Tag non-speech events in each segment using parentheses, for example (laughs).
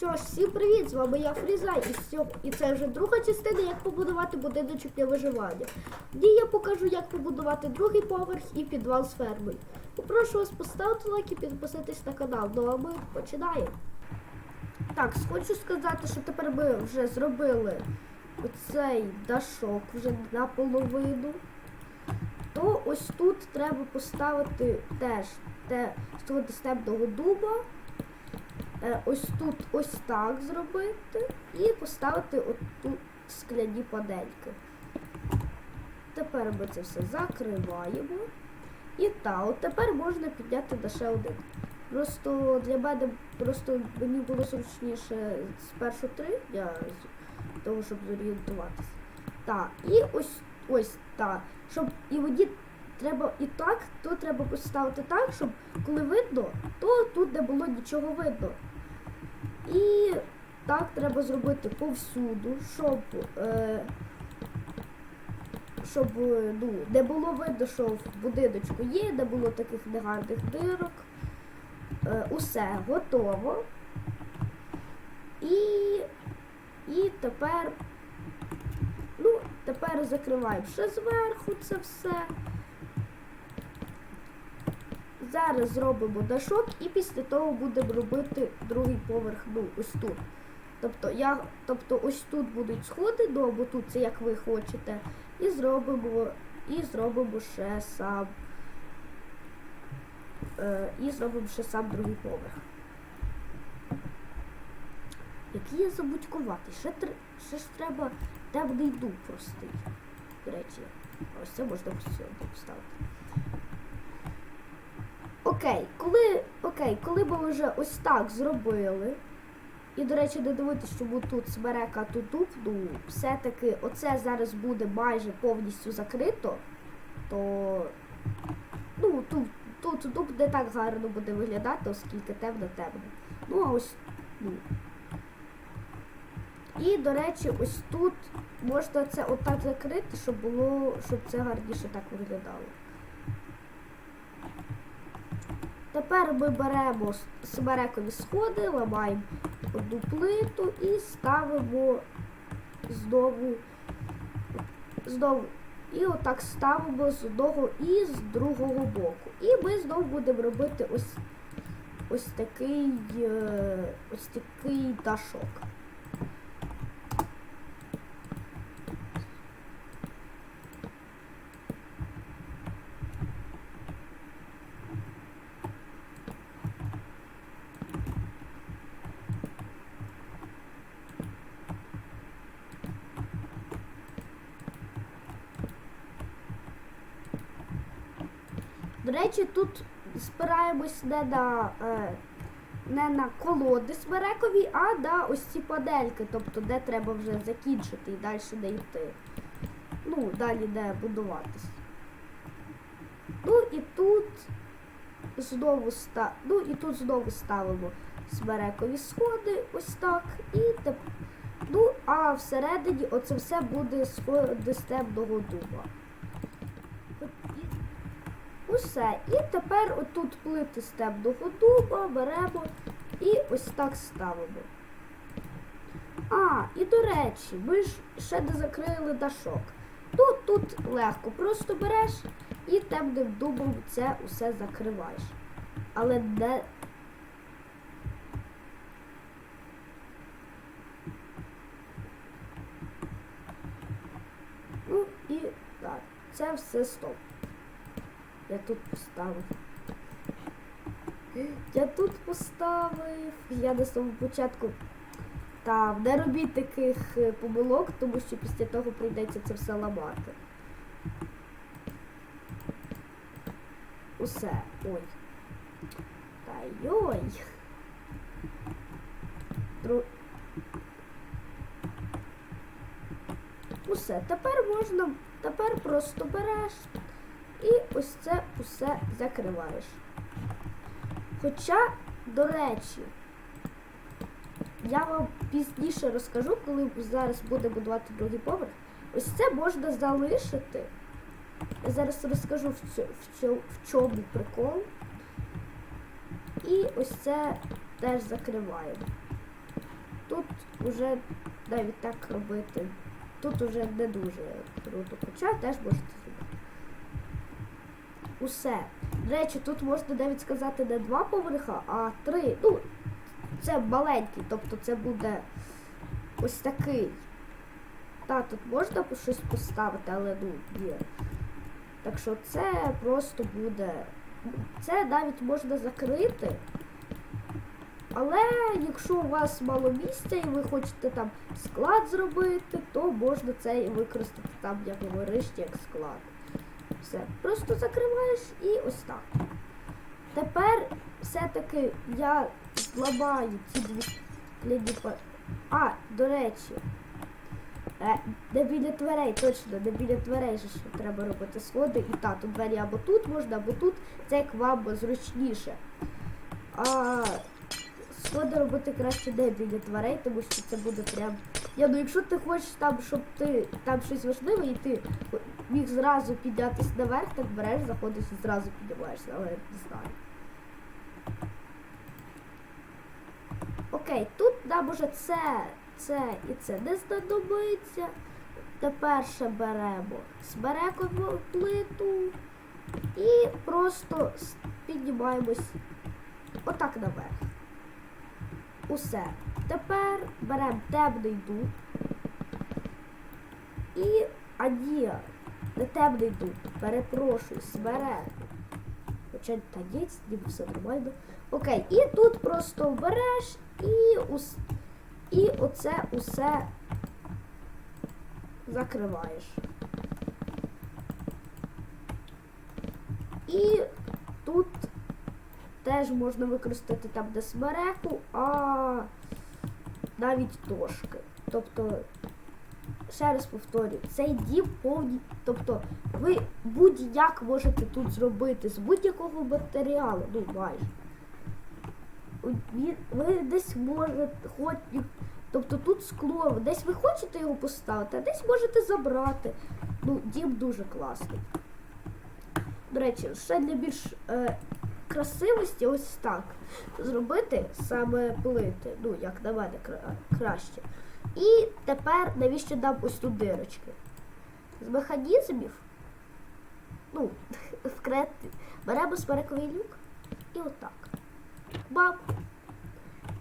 Що ж, всім привіт! З вами я Фрізай, і, і це вже друга частина, як побудувати будиночок для виживання. В я покажу, як побудувати другий поверх і підвал з фермою. Попрошу вас поставити лайк і підписатись на канал. Ну а ми починаємо. Так, хочу сказати, що тепер ми вже зробили оцей дашок вже наполовину. То ось тут треба поставити теж те, того стебного дуба. Е, ось тут ось так зробити і поставити отут скляні панельки. Тепер ми це все закриваємо. І так, от тепер можна підняти на ще один. Просто для мене просто мені було зручніше спершу три для того, щоб зорієнтуватися. Так, і ось ось так. Щоб і мені треба і так, то треба поставити так, щоб коли видно, то тут не було нічого видно. І так треба зробити повсюду, щоб, е, щоб ну, не було видно, що в будиночку є, не було таких негарних дирок. Е, усе готово. І, і тепер, ну, тепер закриваємо ще зверху це все. Зараз зробимо дашок і після того будемо робити другий поверх, ну, ось тут. Тобто, я, тобто ось тут будуть сходи, ну або тут це як ви хочете. І зробимо, і зробимо ще сам. Е, і зробимо ще сам другий поверх. Який я забудькуватий. Ще, ще ж треба темний дуб простий. До речі, ось це можна поставити. Окей, коли, окей, коли ми вже ось так зробили, і, до речі, не дивитися, чому тут смерека, тут дуб, ну, все-таки оце зараз буде майже повністю закрито, то ну, тут, тут дуб не так гарно буде виглядати, оскільки темно-темно. Ну, а ось, ну. І, до речі, ось тут можна це отак закрити, щоб було, щоб це гарніше так виглядало. Тепер ми беремо смерекові сходи, ламаємо одну плиту і ставимо знову, знову. І отак ставимо з одного і з другого боку. І ми знову будемо робити ось, ось такий е, ось такий дашок. До речі, тут спираємось не на, е, не на колоди смерекові, а на ось ці панельки, тобто де треба вже закінчити і далі не йти. Ну, далі не будуватись. Ну і тут знову ста... ну, і тут знову ставимо смерекові сходи, ось так. І теп... Ну, а всередині оце все буде сходи з темного дуба. Усе. І тепер отут плити стебного дуба беремо і ось так ставимо. А, і до речі, ми ж ще не закрили дашок. Тут тут легко, просто береш і темним дубом це усе закриваєш. Але не. Ну і так, це все стоп. Я тут поставив. Я тут поставив. Я на самому початку. Там, не робіть таких е, помилок, тому що після того прийдеться це все ламати. Усе. Ой. Та йой. Дру... Усе. Тепер можна. Тепер просто береш і ось це усе закриваєш. Хоча, до речі, я вам пізніше розкажу, коли зараз буде будувати другий поверх. Ось це можна залишити. Я зараз розкажу в, цьо, в, цьо, в чому прикол. І ось це теж закриваємо. тут вже навіть так робити. Тут уже не дуже круто, хоча теж можете зробити. Усе. До речі, тут можна навіть сказати не два поверха, а три. Ну, це маленький, тобто це буде ось такий. Та, тут можна щось поставити, але ну є. Так що це просто буде. Це навіть можна закрити. Але якщо у вас мало місця і ви хочете там склад зробити, то можна це і використати там як говорище, як склад. Все. Просто закриваєш і ось так. Тепер все-таки я зламаю ці дві скляні А, до речі. Е, де біля дверей, точно, де біля дверей що треба робити сходи. І так, тут двері або тут можна, або тут. Це як вам зручніше. А сходи робити краще де біля дверей, тому що це буде прям. Я ну якщо ти хочеш там, щоб ти там щось важливе, і ти міг зразу піднятися наверх, так береш, заходиш і зразу піднімаєшся, але не знаю. Окей, тут нам уже це, це і це не знадобиться. Тепер ще беремо смерекову плиту і просто піднімаємось отак наверх. Усе. Тепер беремо темний дуб. І а ні, не темний дуб, перепрошую, смереку. Хоча та ні, ніби все нормально. Окей, і тут просто береш і ус... і оце усе закриваєш. І тут теж можна використати там, де смереку, а навіть дошки. Тобто, ще раз повторюю, цей дім повні. Тобто, ви будь-як можете тут зробити з будь-якого матеріалу, ну майже. Ви десь можете, хоч, тобто тут скло, десь ви хочете його поставити, а десь можете забрати. Ну, дім дуже класний. До речі, ще для більш е, красивості ось так зробити саме плити. Ну, як на мене, кра- краще. І тепер навіщо дам ось тут дирочки? З механізмів, ну, (laughs) вкрети, беремо смерековий люк і отак. Бам!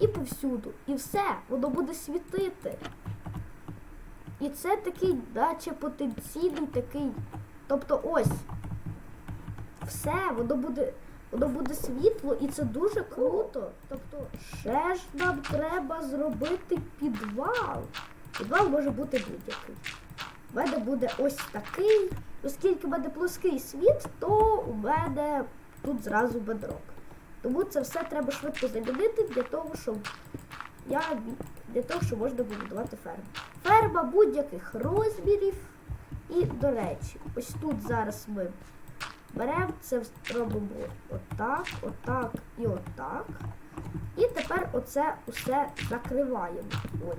І повсюду. І все, воно буде світити. І це такий, наче потенційний такий. Тобто ось. Все, воно буде. Воно буде світло і це дуже круто. Тобто, ще ж нам треба зробити підвал. Підвал може бути будь-який. У мене буде ось такий. Оскільки в мене плоский світ, то у мене тут зразу бедрок. Тому це все треба швидко замінити для того, щоб я для того, щоб можна побудувати ферму. Ферма будь-яких розмірів. І, до речі, ось тут зараз ми беремо це робимо отак, отак і отак. І тепер оце усе закриваємо. Ой.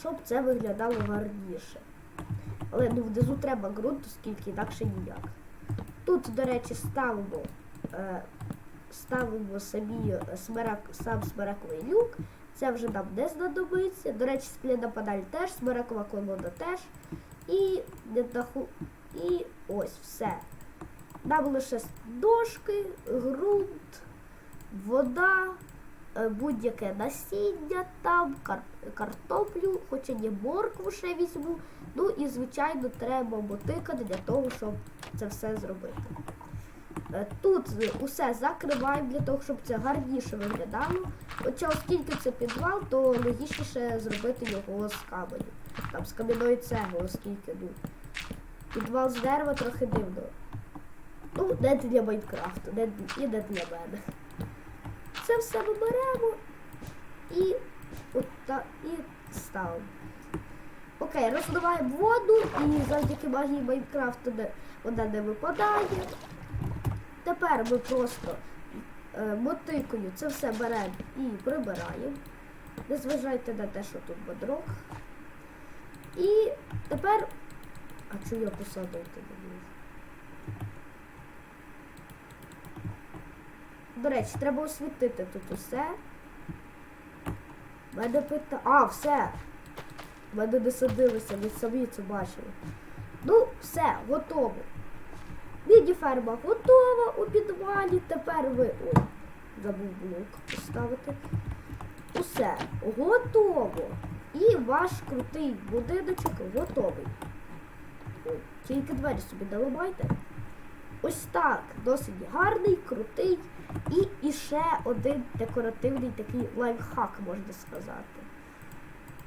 Щоб це виглядало гарніше. Але ну, внизу треба ґрунт, оскільки інакше ніяк. Тут, до речі, ставимо, е, ставимо самі смерек, сам смерековий люк. Це вже нам не знадобиться. До речі, скляна паналь теж, смерекова колода теж. І не. І ось все. Нам лише дошки, ґрунт, вода, е, будь-яке насіння там, кар- картоплю, хоча не моркву ще візьму. Ну і, звичайно, треба мотика для того, щоб це все зробити. Е, Тут усе закриваємо для того, щоб це гарніше виглядало. Хоча оскільки це підвал, то логічніше зробити його з каменю. Там з кам'яної цегли, оскільки ну, підвал з дерева трохи дивно. Ну, не для Майнкрафту, не, і не для мене. Це все ми беремо і, от та, і ставимо. Окей, розливаємо воду і завдяки магії Майнкрафту вона не випадає. Тепер ми просто е, мотикою це все беремо і прибираємо. Не зважайте на те, що тут бодрок. І тепер. А чого я посадити не можу? До речі, треба освітити тут усе. мене пита. А, все. Мене не садилися, ви самі це бачили. Ну, все, готово. Міні-ферма готова у підвалі. Тепер ви. Ой, забув блок поставити. Усе готово. І ваш крутий будиночок готовий. Ой, тільки двері собі не ламайте. Ось так, досить гарний, крутий і, і ще один декоративний такий лайфхак, можна сказати.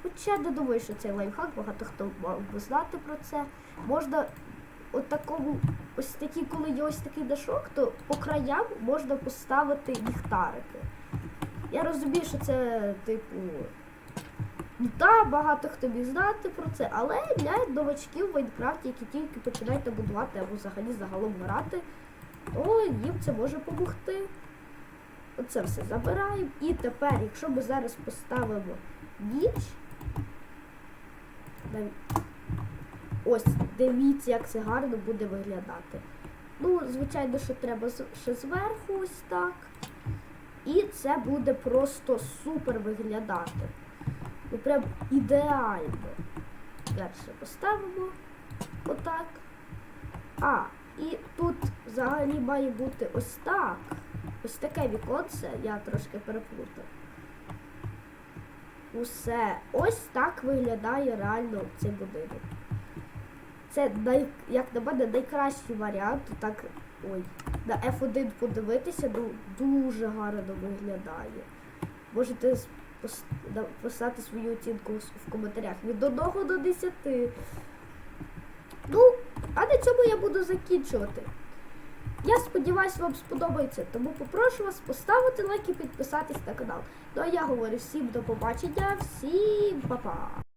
Хоча не думаю, що цей лайфхак, багато хто мав би знати про це. Можна от такому, ось такі, коли є ось такий дашок, то по краям можна поставити ліхтарики. Я розумію, що це, типу, ну та багато хто міг знати про це, але для новачків в Майнкрафті, які тільки починають там будувати або взагалі загалом грати, то їм це може допомогти. Оце все забираємо. І тепер, якщо ми зараз поставимо ніч, ось дивіться, як це гарно буде виглядати. Ну, звичайно, що треба ще зверху ось так. І це буде просто супер виглядати. Ну прям ідеально. Перше поставимо отак. А, і тут взагалі має бути ось так. Ось таке віконце, я трошки переплутав. Усе. Ось так виглядає реально цей будинок. Це як на мене найкращий варіант. Так, ой, на F1 подивитися, ну дуже гарно виглядає. Можете написати свою оцінку в коментарях від 1 до 10. Ну, а на цьому я буду закінчувати. Я сподіваюся, вам сподобається, тому попрошу вас поставити лайк і підписатись на канал. Ну а я говорю всім до побачення, всім па-па!